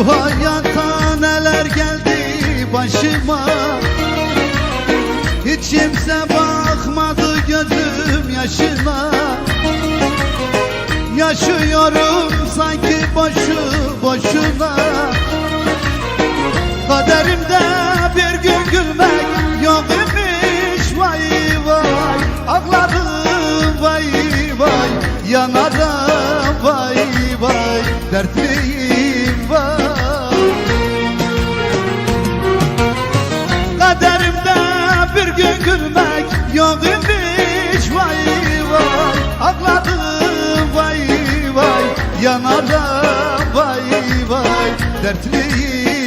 Şu hayatta neler geldi başıma? Hiç kimse bakmadı gözüm yaşına. Yaşıyorum sanki boşu boşuna. Kaderimde bir gün gülmek yok imiş. Vay vay Ağlarım vay vay. Yanarım vay vay. Dertliyim gülmek yok imiş vay vay. Ağladım vay vay. Yanarım vay vay. Dertliyim